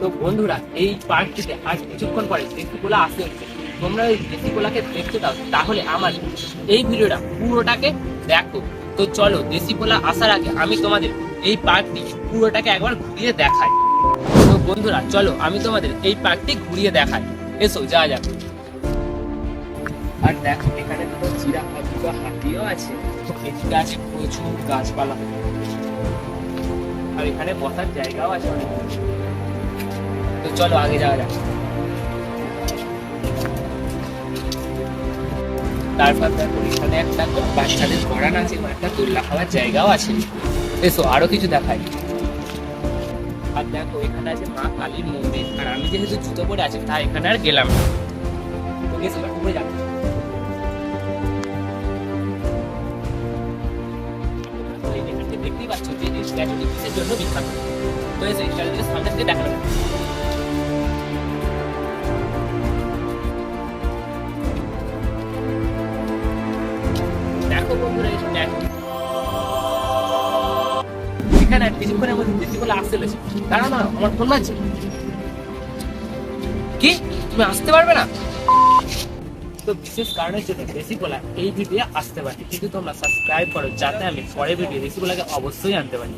তো বন্ধুরা, এই পার্কটিতে আর কিছুক্ষণ পরে দেশিগুলো আসতে হচ্ছে। তোমরা ওই দেশিগুলাকে দেখতে দাও, তাহলে আমার এই ভিডিওটা পুরোটাকে দেখো। তো চলো, দেশি পোলা আসার আগে আমি তোমাদের এই পার্কটি পুরোটাকে একবার ঘুরিয়ে দেখাই। তো বন্ধুরা, চলো, আমি তোমাদের এই পার্কটি ঘুরিয়ে দেখাই। এসো যা যাক। আর দেখো, এখানে জিরাফা দুটো হাতিও আছে। এদিকে আছে প্রচুর গাছপালা। আর এখানে বসার জায়গাও আছে অনেক। তো চলো, আগে যাওয়া যাক। তারপর দেখো এখানে একটা বাচ্চাদের আছে জায়গাও আছে। কিছু দেখাই। আর দেখো, এখানে আছে মা কালীর মন্দির। আর আমি যেহেতু জুতো পরে আছি, তাই এখানে আর গেলাম না। দেখতেই পাচ্ছ যে জন্য বিখ্যাত। দেখানো পরে বন্ধুরা স্ট্যাচু এখানে কিছুক্ষণের মধ্যে বেশিগুলো আসতে লেছে দাঁড়াও না, আমার ফোন আছে। কি? তুমি আসতে পারবে না? তো বিশেষ কারণের জন্য বেশিগুলা এই ভিডিও আসতে পারে কিন্তু তোমরা সাবস্ক্রাইব করো, যাতে আমি পরে ভিডিও বেশিগুলাকে অবশ্যই আনতে পারি।